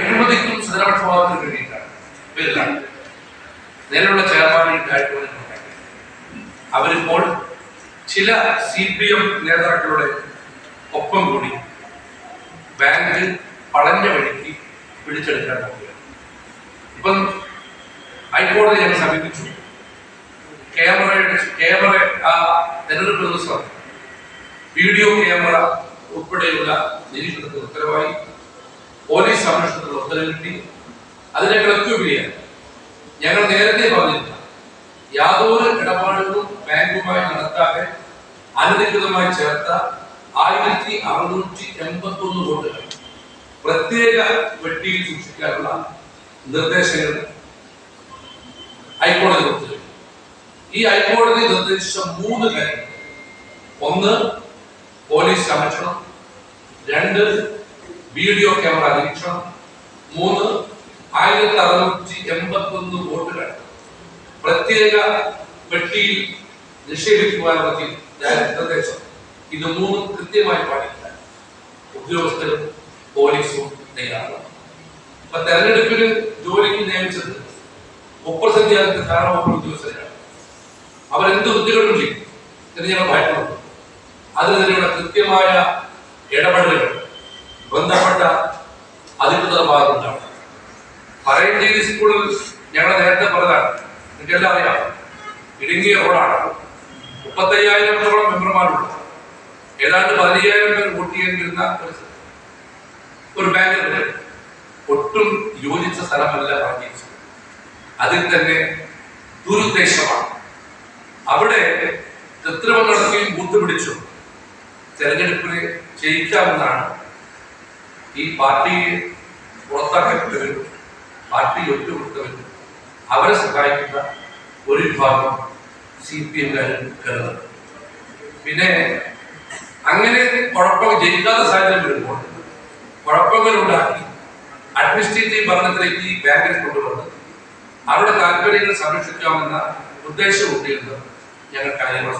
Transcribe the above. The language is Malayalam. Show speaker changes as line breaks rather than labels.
അഴിമതിക്കും സ്ഥിരപക്ഷപാതത്തിനും വേണ്ടിയിട്ടാണ്. പേരിലാണ് നിലവിലുള്ള ഉണ്ടായിട്ടുള്ളത് അവരിപ്പോൾ ചില സി പി എം നേതാക്കളുടെ ഒപ്പം കൂടി ബാങ്ക് പളഞ്ഞ വഴിക്ക് പിടിച്ചെടുക്കാൻ നോക്കുകയാണ് ഇപ്പം ഹൈക്കോടതി ഞാൻ സമീപിച്ചു. ക്യാമറയുടെ ക്യാമറ ആ തെരഞ്ഞെടുപ്പ് ദിവസം വീഡിയോ ക്യാമറ ഉൾപ്പെടെയുള്ള നിരീക്ഷണത്തിന് ഉത്തരവായി. പോലീസ് സംരക്ഷണത്തിലുള്ള ഉത്തരവ് കിട്ടി. അതിനേക്കാളൊക്കെ ഉപരിയാണ് ഞങ്ങൾ നേരത്തെ പറഞ്ഞില്ല യാതൊരു ഇടപാടുകളും ബാങ്കുമായി നടത്താതെ അനധികൃതമായി ചേർത്ത ആയിരത്തി അറുന്നൂറ്റി എൺപത്തി ഒന്ന് കോടികൾ പ്രത്യേക വെട്ടിയിൽ സൂക്ഷിക്കാനുള്ള നിർദ്ദേശങ്ങൾ ഹൈക്കോടതി കൊടുത്തു ഈ ഹൈക്കോടതി നിർദ്ദേശിച്ച മൂന്ന് കാര്യങ്ങൾ. ഒന്ന് പോലീസ് സംരക്ഷണം. രണ്ട് വീഡിയോ ക്യാമറ നിരീക്ഷണം. മൂന്ന് ആയിരത്തി അറുന്നൂറ്റി എൺപത്തി ഒന്ന് വോട്ടുകൾ. പ്രത്യേക പെട്ടിയിൽ നിക്ഷേപിക്കുവാനുള്ള നിർദ്ദേശം. ഇത് മൂന്നും കൃത്യമായി പാലിക്കാൻ ഉദ്യോഗസ്ഥരും പോലീസും തയ്യാറാണ്. ഇപ്പൊ തെരഞ്ഞെടുപ്പിന് ജോലിക്ക് നിയമിച്ചത് മുപ്പസംഖ്യാകത്ത് ധാരാളം ഉദ്യോഗസ്ഥരാണ്. അവരെന്ത് വൃത്തികളും ചെയ്യും തിരഞ്ഞെടുപ്പ് ഭയപ്പെടുന്നു. അതിനെതിരെയുള്ള കൃത്യമായ ഇടപെടലുകൾ ബന്ധപ്പെട്ട അധികൃതർ ഭാഗത്തുണ്ടാവണം പറയഞ്ചേരി സ്കൂളിൽ ഞങ്ങൾ നേരത്തെ പറഞ്ഞതാണ് നിങ്ങൾക്കെല്ലാം അറിയാം ഇടുങ്ങിയ റോഡാണ് മുപ്പത്തയ്യായിരത്തോളം മെമ്പർമാരുണ്ട് ഏതാണ്ട് പതിനയ്യായിരം പേർ വോട്ട് ചെയ്യാൻ വരുന്ന ഒരു ബാങ്കിലുണ്ട് ബാങ്ക് ഒട്ടും യോജിച്ച സ്ഥലമല്ല പറഞ്ഞേരി സ്കൂൾ അതിൽ തന്നെ ദുരുദ്ദേശമാണ്. അവിടെ കൃത്രിമം നടക്കുകയും ബൂത്ത് പിടിച്ചു. തെരഞ്ഞെടുപ്പിന് ജയിക്കാമെന്നാണ് ഈ പാർട്ടിയെ പുറത്താക്കപ്പെട്ടവരും പാർട്ടി ഒറ്റുകൊടുത്തവരും അവരെ സഹായിക്കുന്ന ഒരു വിഭാഗം സി പി എംകാരും കരുതുന്നത് പിന്നെ അങ്ങനെ കുഴപ്പം ജയിക്കാത്ത സാഹചര്യം വരുമ്പോൾ കുഴപ്പങ്ങൾ അഡ്മിനിസ്ട്രേറ്റീവ് ഭരണത്തിലേക്ക് ഈ ബാങ്കിനെ കൊണ്ടുവന്ന് അവരുടെ താല്പര്യങ്ങൾ സംരക്ഷിക്കാമെന്ന ഉദ്ദേശം കൂട്ടിയിരുന്നത് ഞങ്ങൾ കാര്യങ്ങൾ